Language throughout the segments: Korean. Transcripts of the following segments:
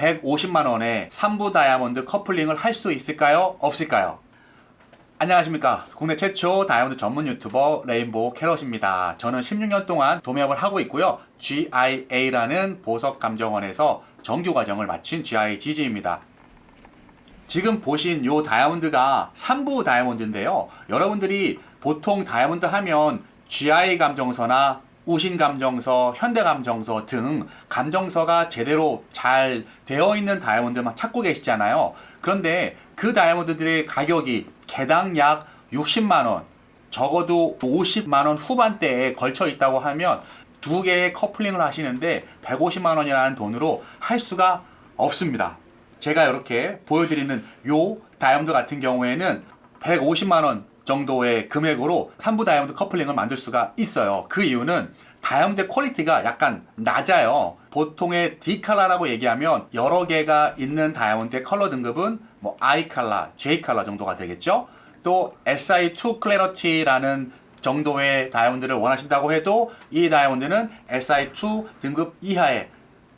150만원에 3부 다이아몬드 커플링을 할 수 있을까요? 없을까요? 안녕하십니까. 국내 최초 다이아몬드 전문 유튜버 레인보우 캐럿입니다. 저는 16년 동안 도매업을 하고 있고요. GIA라는 보석 감정원에서 정규 과정을 마친 GIGG입니다. 지금 보신 요 다이아몬드가 3부 다이아몬드인데요. 여러분들이 보통 다이아몬드 하면 GI 감정서나 우신 감정서, 현대 감정서 등 감정서가 제대로 잘 되어 있는 다이아몬드만 찾고 계시잖아요. 그런데 그 다이아몬드들의 가격이 개당 약 60만 원, 적어도 50만 원 후반대에 걸쳐 있다고 하면 두 개의 커플링을 하시는데 150만 원이라는 돈으로 할 수가 없습니다. 제가 이렇게 보여드리는 요 다이아몬드 같은 경우에는 150만 원 정도의 금액으로 3부 다이아몬드 커플링을 만들 수가 있어요. 그 이유는 다이아몬드 퀄리티가 약간 낮아요. 보통의 D 칼라라고 얘기하면 여러 개가 있는 다이아몬드의 컬러 등급은 뭐 I 칼라, J 칼라 정도가 되겠죠. 또 SI2 클래러티라는 정도의 다이아몬드를 원하신다고 해도 이 다이아몬드는 SI2 등급 이하의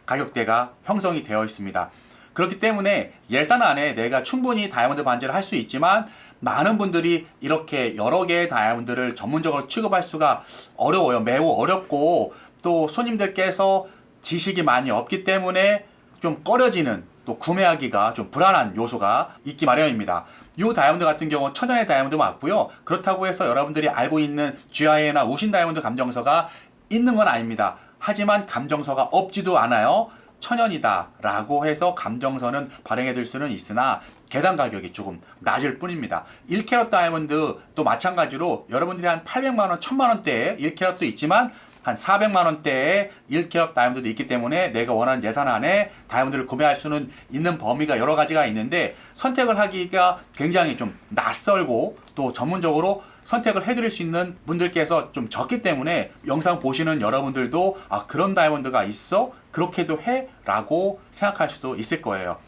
가격대가 형성이 되어 있습니다. 그렇기 때문에 예산 안에 내가 충분히 다이아몬드 반지를 할 수 있지만 많은 분들이 이렇게 여러 개의 다이아몬드를 전문적으로 취급할 수가 어려워요. 매우 어렵고 또 손님들께서 지식이 많이 없기 때문에 좀 꺼려지는 또 구매하기가 좀 불안한 요소가 있기 마련입니다. 이 다이아몬드 같은 경우 천연의 다이아몬드 맞고요. 그렇다고 해서 여러분들이 알고 있는 GIA나 우신 다이아몬드 감정서가 있는 건 아닙니다. 하지만 감정서가 없지도 않아요. 천연이다 라고 해서 감정서는 발행해 줄 수는 있으나 개당 가격이 조금 낮을 뿐입니다. 1캐럿 다이아몬드 또 마찬가지로 여러분들이 한 800만 원, 1000만 원대에 1캐럿도 있지만 한 400만 원대의 1캐럿 다이아몬드도 있기 때문에 내가 원하는 예산 안에 다이아몬드를 구매할 수는 있는 범위가 여러 가지가 있는데 선택을 하기가 굉장히 좀 낯설고 또 전문적으로 선택을 해드릴 수 있는 분들께서 좀 적기 때문에 영상 보시는 여러분들도 아 그런 다이아몬드가 있어? 그렇게도 해? 라고 생각할 수도 있을 거예요.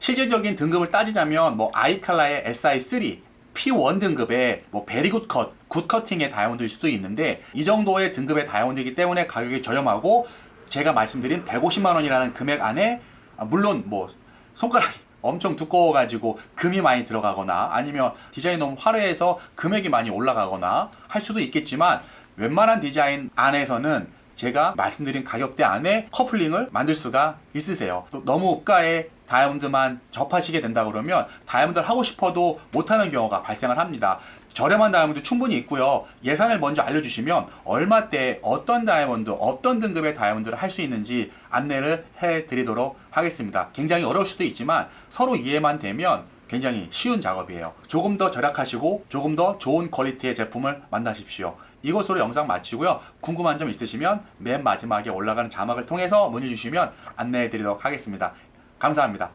실질적인 등급을 따지자면 뭐 아이칼라의 SI3 P1 등급의 뭐 베리굿 컷, 굿 커팅의 다이아몬드일 수도 있는데 이 정도의 등급의 다이아몬드이기 때문에 가격이 저렴하고 제가 말씀드린 150만 원이라는 금액 안에 아, 물론 뭐 손가락이 엄청 두꺼워가지고 금이 많이 들어가거나 아니면 디자인이 너무 화려해서 금액이 많이 올라가거나 할 수도 있겠지만 웬만한 디자인 안에서는 제가 말씀드린 가격대 안에 커플링을 만들 수가 있으세요. 또 너무 고가의 다이아몬드만 접하시게 된다 그러면 다이아몬드를 하고 싶어도 못하는 경우가 발생을 합니다. 저렴한 다이아몬드 충분히 있고요. 예산을 먼저 알려주시면 얼마때 어떤 다이아몬드, 어떤 등급의 다이아몬드를 할 수 있는지 안내를 해드리도록 하겠습니다. 굉장히 어려울 수도 있지만 서로 이해만 되면 굉장히 쉬운 작업이에요. 조금 더 절약하시고 조금 더 좋은 퀄리티의 제품을 만나십시오. 이것으로 영상 마치고요. 궁금한 점 있으시면 맨 마지막에 올라가는 자막을 통해서 문의 주시면 안내해 드리도록 하겠습니다. 감사합니다.